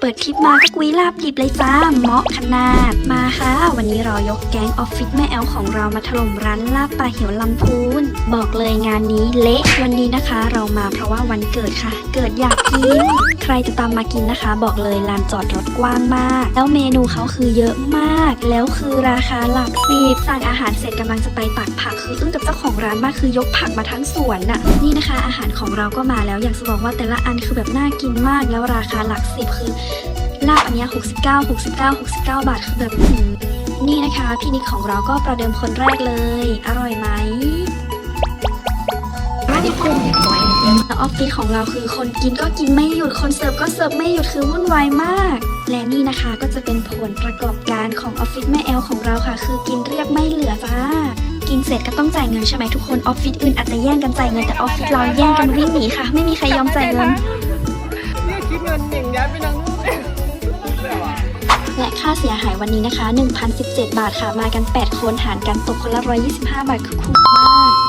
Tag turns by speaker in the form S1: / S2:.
S1: เปิดคลิปมาก็กุยลาบหยิบเลยจ้าเหมาะขนาดมาค่ะ วันนี้เรายกแก๊งออฟฟิศแม่แอลของเรามาถล่มร้านลาบปลาเหี่ยวลำพูน บอกเลยงานนี้เละวันนี้นะคะ เรามาเพราะว่าวันเกิดค่ะ เกิดอยากกิน ใครจะตามมากินนะคะ บอกเลยลานจอดรถกว้างมาก แล้วเมนูเขาคือเยอะมาก แล้วคือราคาหลักสิบสั่งอาหารเสร็จกำลังจะไปตักผักคืออึ้งกับเจ้าของร้านมากคือยกผักมาทั้งสวนน่ะนี่นะคะ อาหารของเราก็มาแล้วอยากจะบอกว่าแต่ละอันคือแบบน่ากินมากแล้วราคาหลักสิบคือลาบอันนี้69 69 69 บาทคือแบบนี่นะคะ พี่นิกของเราก็ประเดิมคนแรกเลย อร่อยไหม
S2: ไม่ได้คุ้มไว้
S1: แล้วออฟฟิศของเราคือคนกินก็กินไม่หยุด คนเสิร์ฟก็เสิร์ฟไม่หยุดคือวุ่นวายมาก และนี่นะคะก็จะเป็นผลประกอบการของออฟฟิศแม่แอลของเราค่ะ คือกินเรียบไม่เหลือจ้ากินเสร็จก็ต้องจ่ายเงินใช่ไหมทุกคนออฟฟิศอื่นอาจจะแย่งกันจ่ายเงินแต่ออฟฟิศเราแย่งกันวิ่งหนีค่ะ ไม่มีใครยอมจ่ายเงิน ค่าเสียหายวันนี้นะคะ 1,017 บาทค่ะ มากัน 8 คนหารกันตกคนละ 125 บาทคือคุ้มมาก